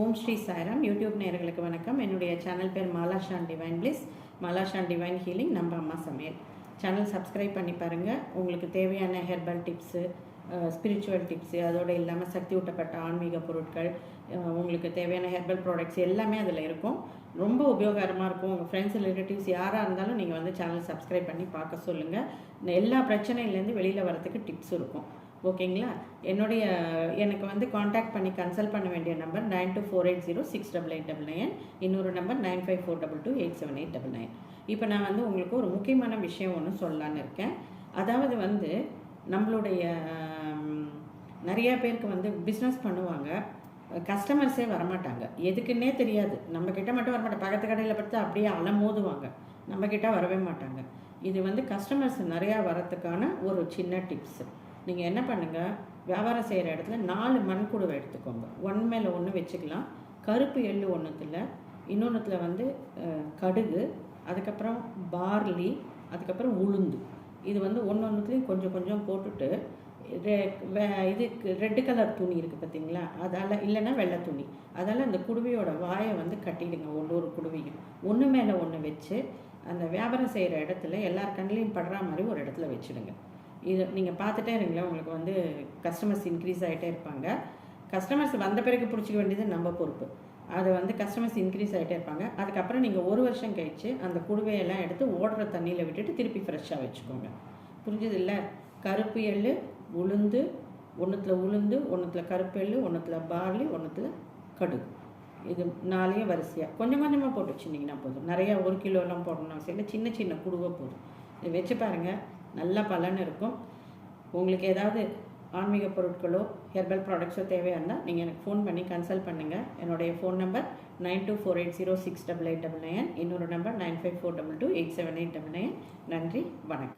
ஓம் Sri Sairam. YouTube நேர்களுக்கு வணக்கம். என்னுடைய சேனல் பேர் Malashan divine bliss. Malashan divine healing நம்ம அம்மா சமையல். சேனல் சப்ஸ்கிரைப் பண்ணி பாருங்கள் உங்களுக்கு தேவையான ஹெர்பல் டிப்ஸு ஸ்பிரிச்சுவல் டிப்ஸு அதோடு இல்லாமல் சக்தி ஊட்டப்பட்ட ஆன்மீக பொருட்கள் உங்களுக்கு தேவையான ஹெர்பல் ப்ராடக்ட்ஸ் எல்லாமே அதில் இருக்கும். ரொம்ப உபயோகரமாக இருக்கும். உங்கள் ஃப்ரெண்ட்ஸ் ரிலேட்டிவ்ஸ் யாராக இருந்தாலும் நீங்கள் வந்து சேனல் சப்ஸ்கிரைப் பண்ணி பார்க்க சொல்லுங்கள் எல்லா பிரச்சனையிலேருந்து வெளியில் வரதுக்கு டிப்ஸ் இருக்கும். ஓகேங்களா? என்னுடைய எனக்கு வந்து காண்டாக்ட் பண்ணி கன்சல்ட் பண்ண வேண்டிய number nine two four eight zero six double eight double nine இன்னொரு number nine five four double two eight seven eight double nine இப்போ நான் வந்து உங்களுக்கு ஒரு முக்கியமான விஷயம் ஒன்று சொல்லலான்னு இருக்கேன். அதாவது வந்து நம்மளுடைய நிறையா பேருக்கு வந்து பிஸ்னஸ் பண்ணுவாங்க. கஸ்டமர்ஸே வரமாட்டாங்க. எதுக்குன்னே தெரியாது. நம்ம கிட்ட மட்டும் வரமாட்டாங்க பக்கத்து கடையில் பார்த்து அப்படியே அலமோதுவாங்க. நம்ம கிட்ட வரவே மாட்டாங்க. இது வந்து கஸ்டமர்ஸ் நிறையா வரத்துக்கான ஒரு சின்ன டிப்ஸு நீங்கள் என்ன பண்ணுங்கள் வியாபாரம் செய்கிற இடத்துல நாலு மண்குடுவை எடுத்துக்கோங்க. ஒன் மேலே ஒன்று வச்சுக்கலாம். கருப்பு எள்ளு ஒன்றுத்தில் இன்னொன்றுத்தில் வந்து கடுகு அதுக்கப்புறம் பார்லி அதுக்கப்புறம் உளுந்து. இது வந்து ஒன்று ஒன்றுத்துலேயும் கொஞ்சம் கொஞ்சம் போட்டுட்டு ரெ- வே- இதுக்கு ரெட்டு கலர் துணி இருக்குது பார்த்தீங்களா அதால் இல்லைன்னா வெள்ளை துணி. அதால் அந்த குடுவையோட வாயை வந்து கட்டிடுங்க ஒன்று ஒரு குடுவையும். ஒன்று மேலே ஒன்று வச்சு அந்த வியாபாரம் செய்கிற இடத்துல எல்லார் கண்ணிலையும் படுற மாதிரி ஒரு இடத்துல வச்சுடுங்க. இது நீங்கள் பார்த்துட்டே இருங்களேன். உங்களுக்கு வந்து கஸ்டமர்ஸ் இன்க்ரீஸ் ஆகிட்டே இருப்பாங்க. கஸ்டமர்ஸ் வந்த பிறகு பிடிச்சிக்க வேண்டியது நம்ம பொறுப்பு. அது வந்து கஸ்டமர்ஸ் இன்க்ரீஸ் ஆகிட்டே இருப்பாங்க. அதுக்கப்புறம் நீங்கள் ஒரு வருஷம் கழிச்சு அந்த குடுவையெல்லாம் எடுத்து ஓடுற தண்ணியில் விட்டுட்டு திருப்பி ஃப்ரெஷ்ஷாக வச்சுக்கோங்க. புரிஞ்சது இல்லை கருப்பு எள்ளு உளுந்து ஒன்றுத்தில் உளுந்து ஒன்றுத்தில் கருப்பு எள்ளு ஒன்றுத்தில் பார்லி ஒன்றுத்தில் கடுகு. இது நாளையும் வரிசையாக கொஞ்சம் கொஞ்சமாக போட்டு வச்சுருந்தீங்கன்னா போதும். நிறையா ஒரு கிலோலாம் போடணும் அவசியம் இல்லை. சின்ன சின்ன குடுவை போதும். இதை வச்சு பாருங்கள் நல்ல பலன் இருக்கும். உங்களுக்கு ஏதாவது ஆன்மீக பொருட்களோ ஹெர்பல் ப்ராடக்ட்ஸோ தேவையாக இருந்தால் நீங்கள் எனக்கு ஃபோன் பண்ணி கன்சல்ட் பண்ணுங்கள் என்னுடைய phone number nine two four eight zero six double eight double nine இன்னொரு number nine five four double two eight seven eight double nine நன்றி வணக்கம்.